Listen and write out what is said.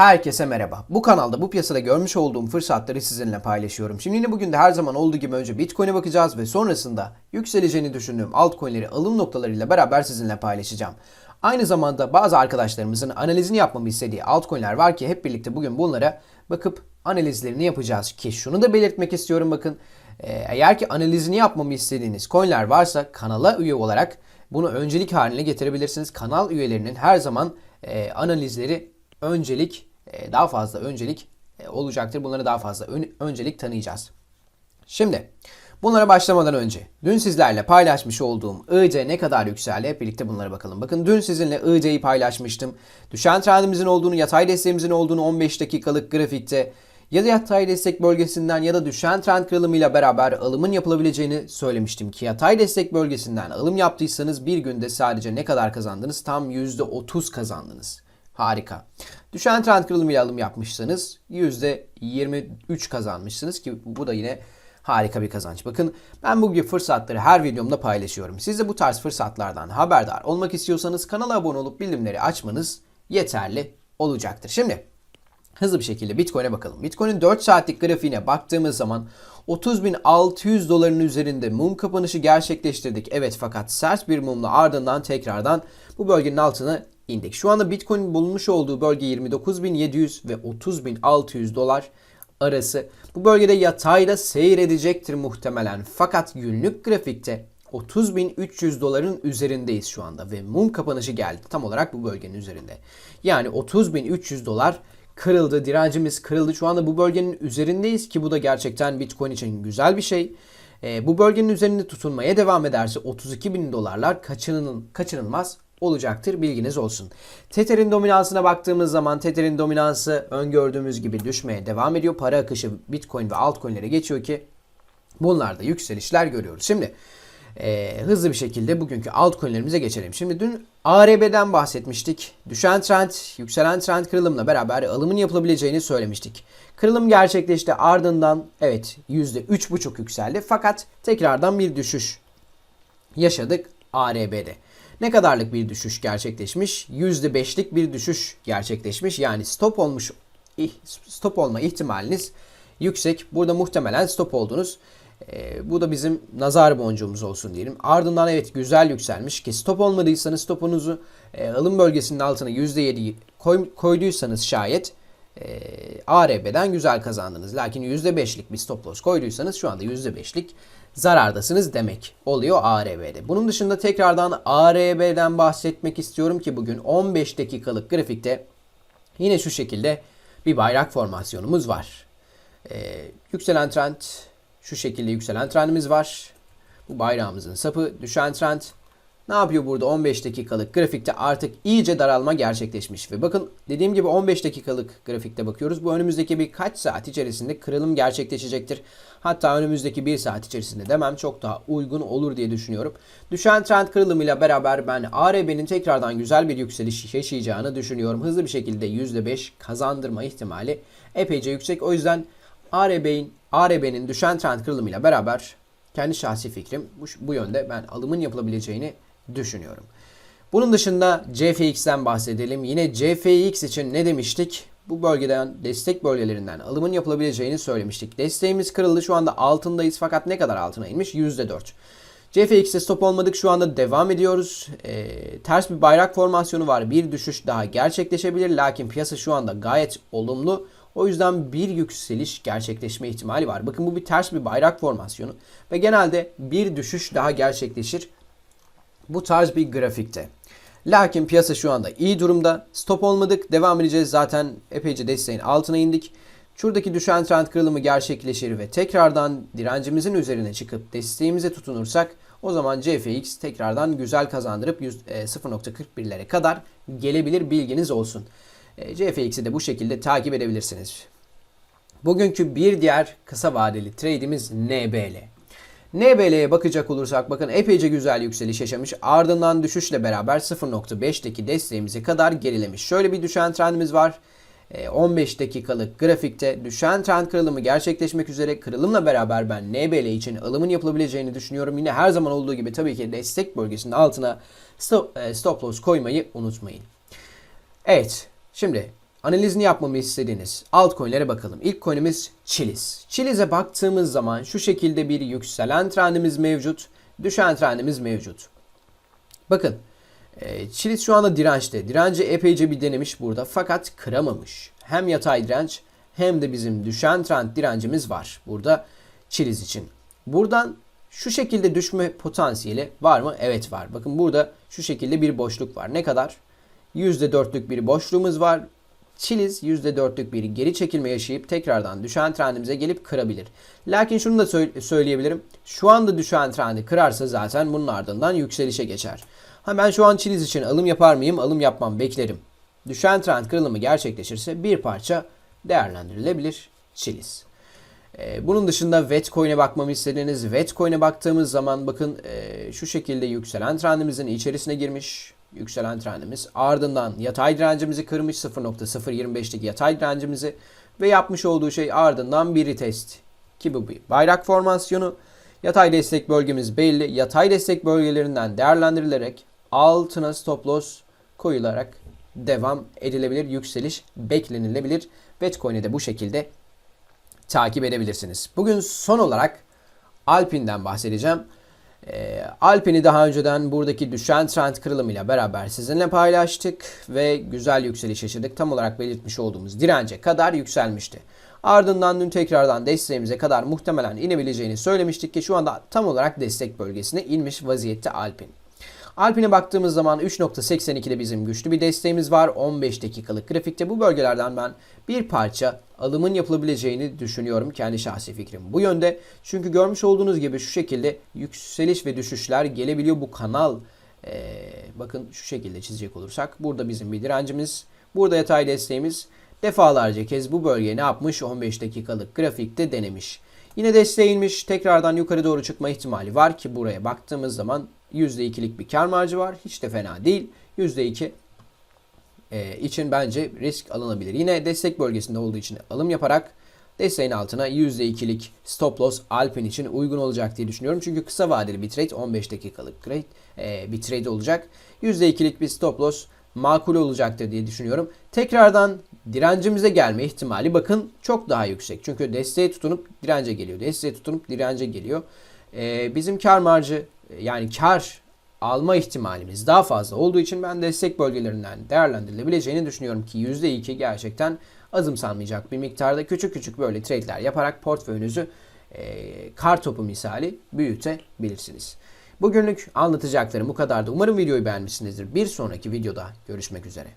Herkese merhaba. Bu kanalda bu piyasada görmüş olduğum fırsatları sizinle paylaşıyorum. Şimdi yine bugün de her zaman olduğu gibi önce Bitcoin'e bakacağız ve sonrasında yükseleceğini düşündüğüm altcoin'leri alım noktalarıyla beraber sizinle paylaşacağım. Aynı zamanda bazı arkadaşlarımızın analizini yapmamı istediği altcoin'ler var ki hep birlikte bugün bunlara bakıp analizlerini yapacağız. Ki şunu da belirtmek istiyorum bakın. e, Eğer ki analizini yapmamı istediğiniz coin'ler varsa kanala üye olarak bunu öncelik haline getirebilirsiniz. Kanal üyelerinin her zaman e, analizleri öncelik daha fazla öncelik e, olacaktır. Bunlara daha fazla ön- öncelik tanıyacağız. Şimdi bunlara başlamadan önce dün sizlerle paylaşmış olduğum IC ne kadar yükseldi hep birlikte bunlara bakalım. Bakın dün sizinle IC'yi paylaşmıştım. Düşen trendimizin olduğunu, yatay desteğimizin olduğunu 15 dakikalık grafikte ya da yatay destek bölgesinden ya da düşen trend kırılımıyla beraber alımın yapılabileceğini söylemiştim ki yatay destek bölgesinden alım yaptıysanız bir günde sadece ne kadar kazandınız? Tam %30 kazandınız. Harika. Düşen trend kırılımıyla alım yapmışsanız %23 kazanmışsınız ki bu da yine harika bir kazanç. Bakın ben bu gibi fırsatları her videomda paylaşıyorum. Siz de bu tarz fırsatlardan haberdar olmak istiyorsanız kanala abone olup bildirimleri açmanız yeterli olacaktır. Şimdi hızlı bir şekilde Bitcoin'e bakalım. Bitcoin'in 4 saatlik grafiğine baktığımız zaman 30.600 doların üzerinde mum kapanışı gerçekleştirdik. Evet fakat sert bir mumla ardından tekrardan bu bölgenin altına indik. Şu anda Bitcoin'in bulunmuş olduğu bölge 29.700 ve 30.600 dolar arası. Bu bölgede yatayda seyredecektir muhtemelen. Fakat günlük grafikte 30.300 doların üzerindeyiz şu anda ve mum kapanışı geldi tam olarak bu bölgenin üzerinde. Yani 30.300 dolar kırıldı, direncimiz kırıldı. Şu anda bu bölgenin üzerindeyiz ki bu da gerçekten Bitcoin için güzel bir şey. Ee, bu bölgenin üzerinde tutunmaya devam ederse 32 bin dolarlar kaçınıl, kaçınılmaz olacaktır. Bilginiz olsun. Tether'in dominansına baktığımız zaman Tether'in dominansı öngördüğümüz gibi düşmeye devam ediyor. Para akışı Bitcoin ve altcoin'lere geçiyor ki bunlarda yükselişler görüyoruz. Şimdi e, hızlı bir şekilde bugünkü altcoin'lerimize geçelim. Şimdi dün ARB'den bahsetmiştik. Düşen trend, yükselen trend kırılımla beraber alımın yapılabileceğini söylemiştik. Kırılım gerçekleşti ardından evet %3,5 yükseldi fakat tekrardan bir düşüş yaşadık ARB'de. Ne kadarlık bir düşüş gerçekleşmiş? %5'lik bir düşüş gerçekleşmiş. Yani stop olmuş stop olma ihtimaliniz yüksek. Burada muhtemelen stop oldunuz. Ee, bu da bizim nazar boncuğumuz olsun diyelim. Ardından evet güzel yükselmiş ki stop olmadıysanız stopunuzu e, alım bölgesinin altına %7 koy, koyduysanız şayet e, ARB'den güzel kazandınız. Lakin %5'lik bir stop loss koyduysanız şu anda %5'lik zarardasınız demek oluyor ARB'de. Bunun dışında tekrardan ARB'den bahsetmek istiyorum ki bugün 15 dakikalık grafikte yine şu şekilde bir bayrak formasyonumuz var. Ee, yükselen trend şu şekilde yükselen trendimiz var. Bu bayrağımızın sapı düşen trend. Ne yapıyor burada 15 dakikalık grafikte artık iyice daralma gerçekleşmiş. Ve bakın dediğim gibi 15 dakikalık grafikte bakıyoruz. Bu önümüzdeki birkaç saat içerisinde kırılım gerçekleşecektir. Hatta önümüzdeki bir saat içerisinde demem çok daha uygun olur diye düşünüyorum. Düşen trend kırılımıyla beraber ben ARB'nin tekrardan güzel bir yükseliş yaşayacağını düşünüyorum. Hızlı bir şekilde %5 kazandırma ihtimali epeyce yüksek. O yüzden ARB'nin ARB'nin düşen trend kırılımıyla beraber kendi şahsi fikrim bu, bu yönde ben alımın yapılabileceğini düşünüyorum. Bunun dışında CFX'ten bahsedelim. Yine CFX için ne demiştik? Bu bölgeden destek bölgelerinden alımın yapılabileceğini söylemiştik. Desteğimiz kırıldı. Şu anda altındayız fakat ne kadar altına inmiş? %4. CFX'te stop olmadık. Şu anda devam ediyoruz. Ee, ters bir bayrak formasyonu var. Bir düşüş daha gerçekleşebilir. Lakin piyasa şu anda gayet olumlu. O yüzden bir yükseliş gerçekleşme ihtimali var. Bakın bu bir ters bir bayrak formasyonu. Ve genelde bir düşüş daha gerçekleşir. Bu tarz bir grafikte. Lakin piyasa şu anda iyi durumda. Stop olmadık. Devam edeceğiz. Zaten epeyce desteğin altına indik. Şuradaki düşen trend kırılımı gerçekleşir ve tekrardan direncimizin üzerine çıkıp desteğimize tutunursak o zaman CFX tekrardan güzel kazandırıp 0.41'lere kadar gelebilir bilginiz olsun. E, CFX'i de bu şekilde takip edebilirsiniz. Bugünkü bir diğer kısa vadeli trade'imiz NBL. NBL'ye bakacak olursak bakın epeyce güzel yükseliş yaşamış. Ardından düşüşle beraber 0.5'teki desteğimize kadar gerilemiş. Şöyle bir düşen trendimiz var. 15 dakikalık grafikte düşen trend kırılımı gerçekleşmek üzere kırılımla beraber ben NBL için alımın yapılabileceğini düşünüyorum. Yine her zaman olduğu gibi tabii ki destek bölgesinin altına stop, stop loss koymayı unutmayın. Evet şimdi analizini yapmamı istediğiniz altcoin'lere bakalım. İlk coin'imiz Chiliz. Chiliz'e baktığımız zaman şu şekilde bir yükselen trendimiz mevcut, düşen trendimiz mevcut. Bakın e, Chiliz şu anda dirençte. Direnci epeyce bir denemiş burada fakat kıramamış. Hem yatay direnç hem de bizim düşen trend direncimiz var burada Chiliz için. Buradan şu şekilde düşme potansiyeli var mı? Evet var. Bakın burada şu şekilde bir boşluk var. Ne kadar? %4'lük bir boşluğumuz var. Chiliz %4'lük bir geri çekilme yaşayıp tekrardan düşen trendimize gelip kırabilir. Lakin şunu da söyle- söyleyebilirim. Şu anda düşen trendi kırarsa zaten bunun ardından yükselişe geçer. Ha ben şu an Chiliz için alım yapar mıyım? Alım yapmam beklerim. Düşen trend kırılımı gerçekleşirse bir parça değerlendirilebilir Chiliz. Ee, bunun dışında Vetcoin'e bakmamı istediğiniz Vetcoin'e baktığımız zaman bakın e, şu şekilde yükselen trendimizin içerisine girmiş. Yükselen trendimiz. Ardından yatay direncimizi kırmış 0.025'lik yatay direncimizi ve yapmış olduğu şey ardından bir retest ki bu bir bayrak formasyonu. Yatay destek bölgemiz belli. Yatay destek bölgelerinden değerlendirilerek altına stop loss koyularak devam edilebilir. Yükseliş beklenilebilir. Bitcoin'i de bu şekilde takip edebilirsiniz. Bugün son olarak Alpin'den bahsedeceğim. Ee, Alpin'i daha önceden buradaki düşen trend kırılımıyla beraber sizinle paylaştık ve güzel yükseliş yaşadık. Tam olarak belirtmiş olduğumuz dirence kadar yükselmişti. Ardından dün tekrardan desteğimize kadar muhtemelen inebileceğini söylemiştik ki şu anda tam olarak destek bölgesine inmiş vaziyette Alpin. Alpine baktığımız zaman 3.82'de bizim güçlü bir desteğimiz var. 15 dakikalık grafikte bu bölgelerden ben bir parça alımın yapılabileceğini düşünüyorum. Kendi şahsi fikrim bu yönde. Çünkü görmüş olduğunuz gibi şu şekilde yükseliş ve düşüşler gelebiliyor bu kanal. Ee, bakın şu şekilde çizecek olursak burada bizim bir direncimiz. Burada yatay desteğimiz defalarca kez bu bölgeye ne yapmış? 15 dakikalık grafikte denemiş. Yine desteğe. Tekrardan yukarı doğru çıkma ihtimali var ki buraya baktığımız zaman %2'lik bir kar marjı var. Hiç de fena değil. %2 e, için bence risk alınabilir. Yine destek bölgesinde olduğu için alım yaparak desteğin altına %2'lik stop loss Alpin için uygun olacak diye düşünüyorum. Çünkü kısa vadeli bir trade 15 dakikalık trade, e, bir trade olacak. %2'lik bir stop loss makul olacaktır diye düşünüyorum. Tekrardan direncimize gelme ihtimali bakın çok daha yüksek. Çünkü desteğe tutunup dirence geliyor. Desteğe tutunup dirence geliyor. Ee, bizim kar marjı yani kar alma ihtimalimiz daha fazla olduğu için ben destek bölgelerinden değerlendirilebileceğini düşünüyorum ki %2 gerçekten azımsanmayacak bir miktarda küçük küçük böyle trade'ler yaparak portföyünüzü e, kar topu misali büyütebilirsiniz. Bugünlük anlatacaklarım bu kadardı. Umarım videoyu beğenmişsinizdir. Bir sonraki videoda görüşmek üzere.